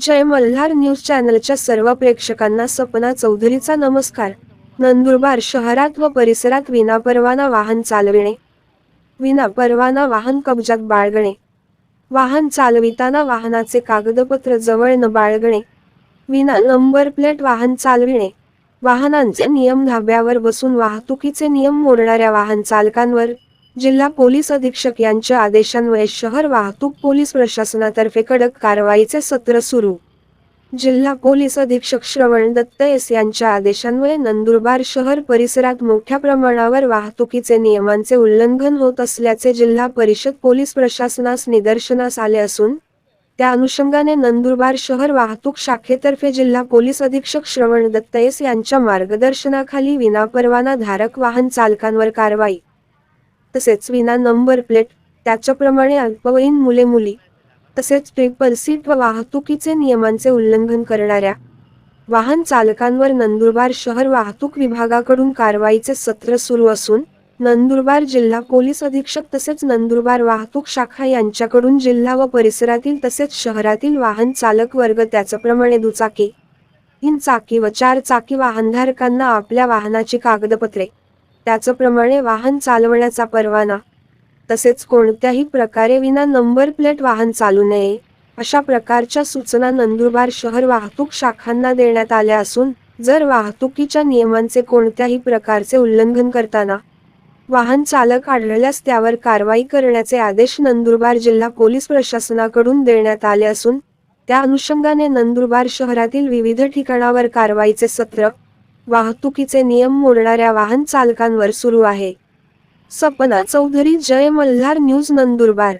जय Malhar news चॅनलच्या सर्व प्रेक्षकांना सपना चौधरीचा नमस्कार. नंदुरबार शहरात व परिसरात विनापरवाना वाहन चालविणे. विनापरवाना वाहन कब्जात बाळगणे. वाहन चालविताना वाहनाचे कागदपत्र जवळ न बाळगणे. विना नंबर प्लेट वाहन चालविणे. वाहनांचे नियम धाब्यावर बसून वाहतुकीचे नियम मोडणाऱ्या वाहन चालकांवर जिल्हा पोलीस अधीक्षक यांच्या आदेशान्वये शहर वाहतूक पोलीस प्रशासनातर्फे कडक कारवाईचे सत्र सुरू. जिल्हा पोलीस अधीक्षक श्रवण दत्त एस यांच्या आदेशान्वये नंदुरबार शहर परिसरात मोठ्या प्रमाणावर वाहतुकीचे नियमांचे उल्लंघन होत असल्याचे जिल्हा परिषद पोलीस प्रशासनास निदर्शनास आले असून त्या अनुषंगाने नंदुरबार शहर वाहतूक शाखेतर्फे जिल्हा पोलीस अधीक्षक श्रवण दत्तयस यांच्या मार्गदर्शनाखाली विनापरवाना धारक वाहन चालकांवर कारवाई तसेच विना नंबर प्लेट त्याच्याप्रमाणे अल्पवयीन मुले मुली तसेच ट्रिपल सीट व वाहतुकीचे नियमांचे उल्लंघन करणाऱ्या वाहन चालकांवर नंदुरबार शहर वाहतूक विभागाकडून कारवाईचे सत्र सुरू असून नंदुरबार जिल्हा पोलीस अधीक्षक तसेच नंदुरबार वाहतूक शाखा यांच्याकडून जिल्हा व परिसरातील तसेच शहरातील वाहन चालक वर्ग त्याचप्रमाणे दुचाकी तीन चाकी व चार चाकी वाहनधारकांना आपल्या वाहनाची कागदपत्रे त्याचप्रमाणे वाहन चालवण्याचा परवाना. तसेच कोणत्याही प्रकारे विना नंबर प्लेट वाहन चालू नये अशा प्रकारच्या सूचना नंदुरबार शहर वाहतूक शाखांना देण्यात आल्या असून जर वाहतुकीच्या नियमांचे कोणत्याही प्रकारचे उल्लंघन करताना वाहन चालक आढळल्यास त्यावर कारवाई करण्याचे आदेश नंदुरबार जिल्हा पोलीस प्रशासनाकडून देण्यात आले असून त्या अनुषंगाने नंदुरबार शहरातील विविध ठिकाणावर कारवाईचे सत्र वाहतुकीचे नियम मोडणाऱ्या वाहन चालकांवर सुरू आहे. सपना चौधरी जय मल्हार न्यूज नंदुरबार.